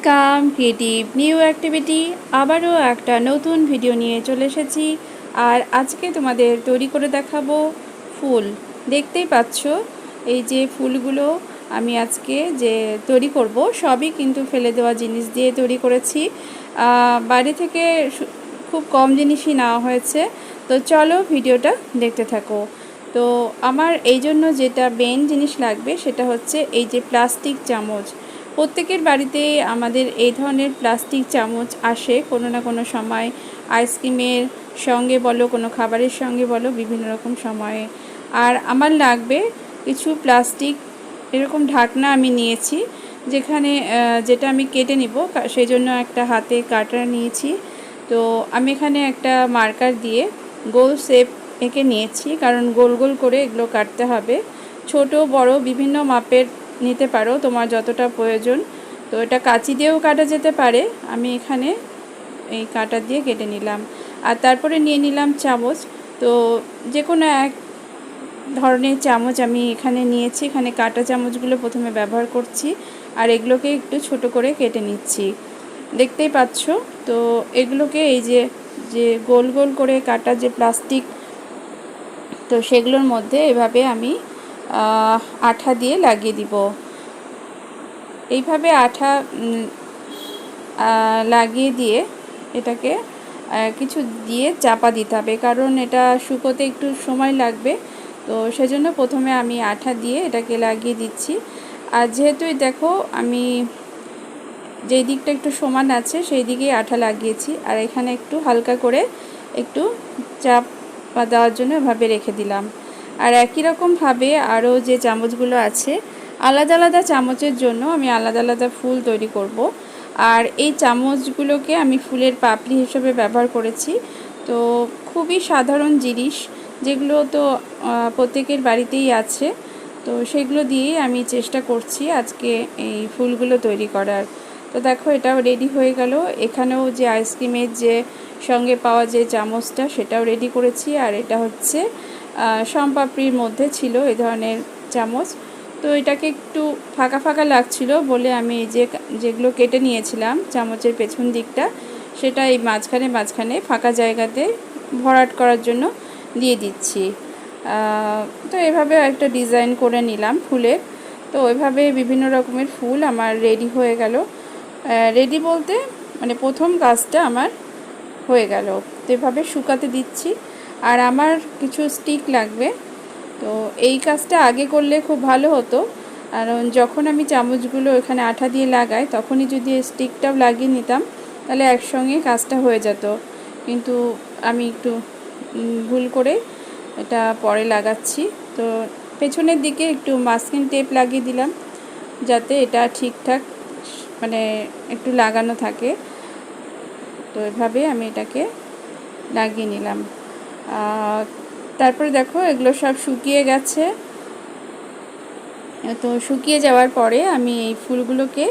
Welcome creative new activity আবারও একটা নতুন ভিডিও নিয়ে চলে এসেছি। আর আজকে তোমাদের তৈরি করে দেখাবো ফুল। দেখতেই পাচ্ছ, এই যে ফুলগুলো আমি আজকে যে তৈরি করব, সবই কিন্তু ফেলে দেওয়া জিনিস দিয়ে তৈরি করেছি। বাড়ি থেকে খুব কম জিনিসই নেওয়া হয়েছে। তো চলো ভিডিওটা দেখতে থাকো। তো আমার এই জন্য যেটা মেন জিনিস লাগবে, সেটা হচ্ছে এই যে প্লাস্টিক চামচ। প্রত্যেকের বাড়িতে আমাদের এই ধরনের প্লাস্টিক চামচ আসে। কোনো না কোনো সময় আইসক্রিমের সঙ্গে বলো, কোনো খাবারের সঙ্গে বলো, বিভিন্ন রকম সময়ে। আর আমার লাগবে কিছু প্লাস্টিক, এরকম ঢাকনা আমি নিয়েছি, যেখানে যেটা আমি কেটে নিব। সেই জন্য একটা হাতে কাটার নিয়েছি। তো আমি এখানে একটা মার্কার দিয়ে গোল শেপ এঁকে নিয়েছি, কারণ গোল গোল করে এগুলো কাটতে হবে। ছোট, বড়, বিভিন্ন মাপের নিতে পারো, তোমার যতটা প্রয়োজন। তো এটা কাঁচি দিয়েও কাটা যেতে পারে, আমি এখানে এই কাটা দিয়ে কেটে নিলাম। আর তারপরে নিয়ে নিলাম চামচ। তো যে কোনো এক ধরনের চামচ আমি এখানে নিয়েছি, এখানে কাটা চামচগুলো প্রথমে ব্যবহার করছি আর এগুলোকে একটু ছোট করে কেটে নিচ্ছি। দেখতেই পাচ্ছ? তো এগুলোকে এই যে যে গোল গোল করে কাটা যে প্লাস্টিক, তো সেগুলোর মধ্যে এভাবে আমি আঠা দিয়ে লাগিয়ে দিব। এইভাবে আঠা লাগিয়ে দিয়ে এটাকে কিছু দিয়ে চাপা দিতে হবে। কারণ এটা শুকোতে একটু সময় লাগবে। তো সেজন্য প্রথমে আমি আঠা দিয়ে এটাকে লাগিয়ে দিচ্ছি। আর যেহেতু দেখো, আমি যেই দিকটা একটু সমান আছে, সেই দিকেই আঠা লাগিয়েছি। আর এখানে একটু হালকা করে একটু চাপ দেওয়ার জন্য এভাবে রেখে দিলাম। আর একই রকমভাবে আরও যে চামচগুলো আছে, আলাদা আলাদা চামচের জন্য আমি আলাদা আলাদা ফুল তৈরি করব। আর এই চামচগুলোকে আমি ফুলের পাপড়ি হিসেবে ব্যবহার করেছি। তো খুবই সাধারণ জিনিস, যেগুলো তো প্রত্যেকের বাড়িতেই আছে। তো সেগুলো দিয়েই আমি চেষ্টা করছি আজকে এই ফুলগুলো তৈরি করার। তো দেখো, এটাও রেডি হয়ে গেল। এখানেও যে আইসক্রিমের যে সঙ্গে পাওয়া যে চামচটা, সেটাও রেডি করেছি। আর এটা হচ্ছে সম্পাপড়ির মধ্যে ছিল এই ধরনের চামচ। তো এটাকে একটু ফাঁকা ফাঁকা লাগছিল বলে আমি এই যে যেগুলো কেটে নিয়েছিলাম চামচের পেছন দিকটা, সেটা এই মাঝখানে মাঝখানে ফাঁকা জায়গাতে ভরাট করার জন্য দিয়ে দিচ্ছি। তো এভাবে একটা ডিজাইন করে নিলাম ফুলের। তো ওইভাবে বিভিন্ন রকমের ফুল আমার রেডি হয়ে গেল। রেডি বলতে মানে প্রথম কাজটা আমার হয়ে গেল। তো এভাবে শুকাতে দিচ্ছি। আর আমার কিছু স্টিক লাগবে। তো এই কাজটা আগে করলে খুব ভালো হতো। কারণ যখন আমি চামচগুলো এখানে আঠা দিয়ে লাগাই, তখনই যদি স্টিকটাও লাগিয়ে নিতাম, তাহলে একসঙ্গে কাজটা হয়ে যেত। কিন্তু আমি একটু ভুল করে এটা পরে লাগাচ্ছি। তো পেছনের দিকে একটু মাস্কিন টেপ লাগিয়ে দিলাম, যাতে এটা ঠিকঠাক মানে একটু লাগানো থাকে। তো এভাবে আমি এটাকে লাগিয়ে নিলাম। তারপরে দেখো, এগুলো সব শুকিয়ে গেছে। তো শুকিয়ে যাওয়ার পরে আমি এই ফুলগুলোকে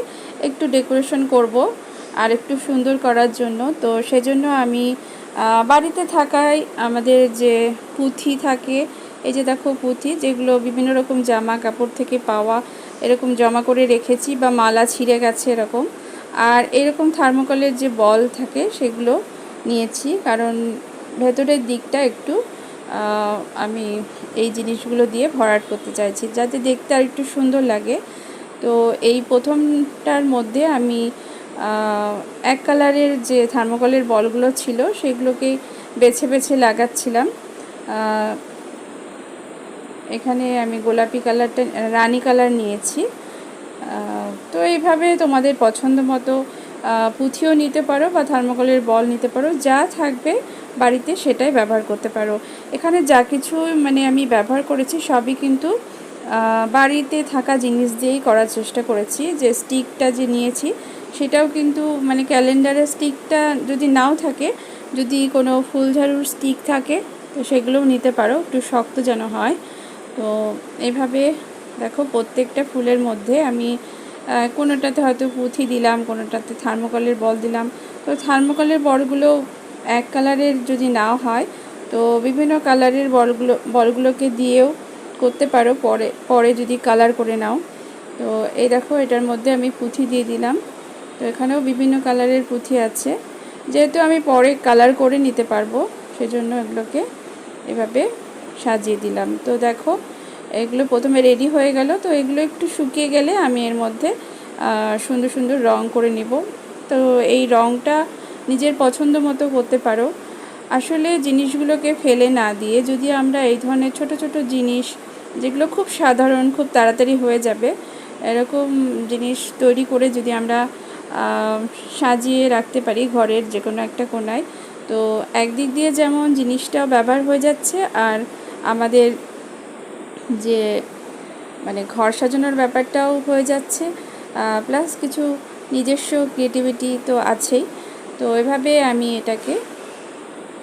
একটু ডেকোরেশন করব আর একটু সুন্দর করার জন্য। তো সেজন্য আমি বাড়িতে থাকায় আমাদের যে পুঁথি থাকে, এই যে দেখো পুঁথি, যেগুলো বিভিন্ন রকম জামা কাপড় থেকে পাওয়া, এরকম জমা করে রেখেছি বা মালা ছিঁড়ে গেছে এরকম। আর এরকম থার্মোকলের যে বল থাকে, সেগুলো নিয়েছি। কারণ ভেতরের দিকটা একটু আমি এই জিনিসগুলো দিয়ে ভরাট করতে চাইছি, যাতে দেখতে আর একটু সুন্দর লাগে। তো এই প্রথমটার মধ্যে আমি এক কালারের যে থার্মোকলের বলগুলো ছিল, সেগুলোকে বেছে বেছে লাগাচ্ছিলাম। এখানে আমি গোলাপি কালারটা, রানী কালার নিয়েছি। তো এইভাবে তোমাদের পছন্দ মতো পুঁথিও নিতে পারো বা থার্মোকলের বল নিতে পারো, যা থাকবে বাড়িতে সেটাই ব্যবহার করতে পারো। এখানে যা কিছু মানে আমি ব্যবহার করেছি সবই কিন্তু বাড়িতে থাকা জিনিস দিয়েই করার চেষ্টা করেছি। যে স্টিকটা যে নিয়েছি, সেটাও কিন্তু মানে ক্যালেন্ডারের স্টিকটা যদি নাও থাকে, যদি কোনো ফুলঝাড়ুর স্টিক থাকে, তো সেগুলোও নিতে পারো, একটু শক্ত যেন হয়। তো এইভাবে দেখো প্রত্যেকটা ফুলের মধ্যে আমি কোনোটাতে হয়তো পুঁথি দিলাম, কোনোটাতে থার্মোকলের বল দিলাম। তো থার্মোকলের বলগুলো এক কালারের যদি নাও হয়, তো বিভিন্ন কালারের বলগুলো, বলগুলোকে দিয়েও করতে পারো। পরে পরে যদি কালার করে নাও। তো এই দেখো, এটার মধ্যে আমি পুঁথি দিয়ে দিলাম। তো এখানেও বিভিন্ন কালারের পুঁথি আছে। যেহেতু আমি পরে কালার করে নিতে পারব, সেজন্য এগুলোকে এভাবে সাজিয়ে দিলাম। তো দেখো, এগুলো প্রথমে রেডি হয়ে গেল। তো এগুলো একটু শুকিয়ে গেলে আমি এর মধ্যে সুন্দর সুন্দর রং করে নিব। তো এই রংটা নিজের পছন্দ মতো করতে পারো। আসলে জিনিসগুলোকে ফেলে না দিয়ে যদি আমরা এই ধরনের ছোট ছোট জিনিস যেগুলো খুব সাধারণ, খুব তাড়াতাড়ি হয়ে যাবে, এরকম জিনিস তৈরি করে যদি আমরা সাজিয়ে রাখতে পারি ঘরের যে কোনো একটা কোনায়, তো একদিক দিয়ে যেমন জিনিসটাও ব্যবহার হয়ে যাচ্ছে আর আমাদের যে মানে ঘর সাজানোর ব্যাপারটাও হয়ে যাচ্ছে প্লাস কিছু নিজস্ব ক্রিয়েটিভিটি তো আছেই। তো এভাবে আমি এটাকে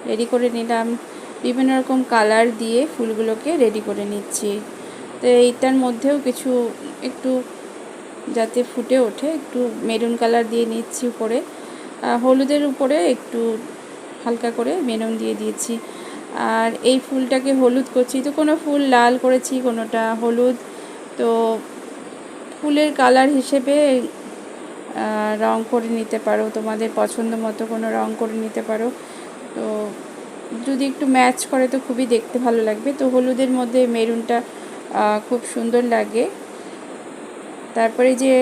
রেডি করে নিলাম। বিভিন্ন রকম কালার দিয়ে ফুলগুলোকে রেডি করে নিচ্ছি। তো এইটার মধ্যেও কিছু একটু যাতে ফুটে ওঠে, একটু মেরুন কালার দিয়ে নিচ্ছি উপরে। হলুদের উপরে একটু হালকা করে মেরুন দিয়ে দিয়েছি। আর এই ফুলটাকে হলুদ করছি। তো কোনো ফুল লাল করেছি, কোনোটা হলুদ। তো ফুলের কালার হিসেবে রং করে নিতে পারো, তোমাদের পছন্দ মতো কোনো রং করে নিতে পারো। তো যদি একটু ম্যাচ করে তো খুবই দেখতে ভালো লাগবে। তো হলুদের মধ্যে মেরুনটা খুব সুন্দর লাগে। তারপরে যে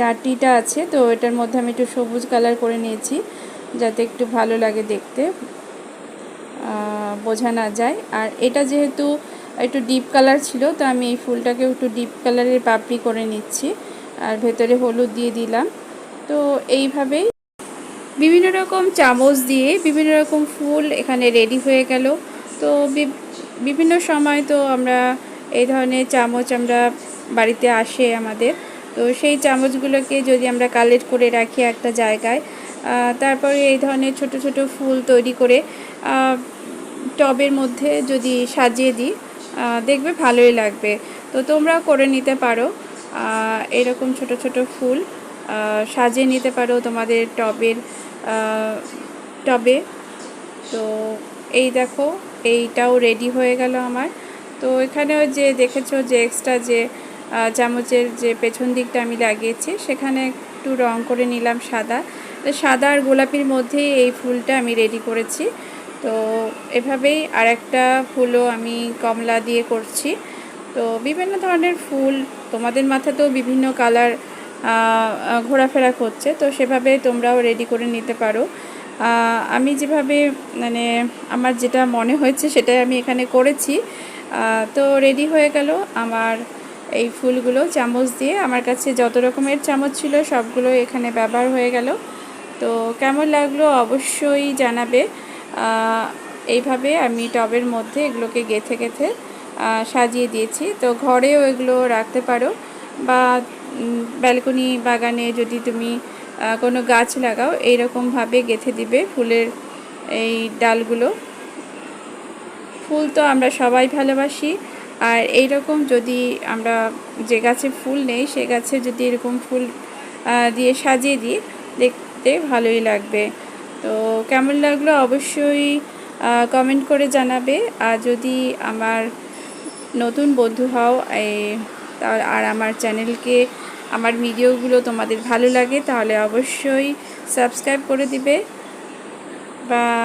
ডাটিটা আছে, তো এটার মধ্যে আমি একটু সবুজ কালার করে নিয়েছি, যাতে একটু ভালো লাগে দেখতে। বোঝা না যায়। আর এটা যেহেতু একটু ডিপ কালার ছিল, তো আমি এই ফুলটাকেও একটু ডিপ কালারের পাপড়ি করে নিচ্ছি। আর ভেতরে হলুদ দিয়ে দিলাম। তো এইভাবেই বিভিন্ন রকম চামচ দিয়ে বিভিন্ন রকম ফুল এখানে রেডি হয়ে গেল। তো বিভিন্ন সময় তো আমরা এই ধরনের চামচ আমরা বাড়িতে আসে আমাদের। তো সেই চামচগুলোকে যদি আমরা কালেক্ট করে রাখি একটা জায়গায় তারপরে এই ধরনের ছোট ছোট ফুল তৈরি করে টবের মধ্যে যদি সাজিয়ে দিই দেখবে ভালোই লাগবে। তো তোমরাও করে নিতে পারো এরকম ছোট ছোট ফুল। সাজিয়ে নিতে পারো তোমাদের টবের টবে। তো এই দেখো, এইটাও রেডি হয়ে গেল আমার। তো এখানেও যে দেখেছ যে এক্সট্রা যে চামচের যে পেছন দিকটা আমি লাগিয়েছি, সেখানে একটু রং করে নিলাম সাদা। সাদা আর গোলাপির মধ্যেই এই ফুলটা আমি রেডি করেছি। তো এভাবেই আর একটা ফুলও আমি কমলা দিয়ে করছি। তো বিভিন্ন ধরনের ফুল, তোমাদের মাথাতেও বিভিন্ন কালার ঘোরাফেরা করছে, তো সেভাবে তোমরাও রেডি করে নিতে পারো। আমি যেভাবে মানে আমার যেটা মনে হয়েছে সেটাই আমি এখানে করেছি। তো রেডি হয়ে গেল আমার এই ফুলগুলো চামচ দিয়ে। আমার কাছে যত রকমের চামচ ছিল সবগুলো এখানে ব্যবহার হয়ে গেল। তো কেমন লাগল অবশ্যই জানাবে। এইভাবে আমি টবের মধ্যে এগুলোকে গেথে গেথে সাজিয়ে দিয়েছি। তো ঘরেও এগুলো রাখতে পারো বা ব্যালকনি বাগানে যদি তুমি কোনো গাছ লাগাও, এইরকমভাবে গেথে দিবে ফুলের এই ডালগুলো। ফুল তো আমরা সবাই ভালোবাসি। আর এই রকম যদি আমরা যে গাছে ফুল নেই, সে গাছে যদি এরকম ফুল দিয়ে সাজিয়ে দিই, দেখতে ভালোই লাগবে। তো কেমন লাগল অবশ্যই কমেন্ট করে জানাবে। আর যদি আমার নতুন বন্ধু হও আর আমার চ্যানেলকে আমার ভিডিওগুলো তোমাদের ভালো লাগে তাহলে অবশ্যই সাবস্ক্রাইব করে দিবে। বা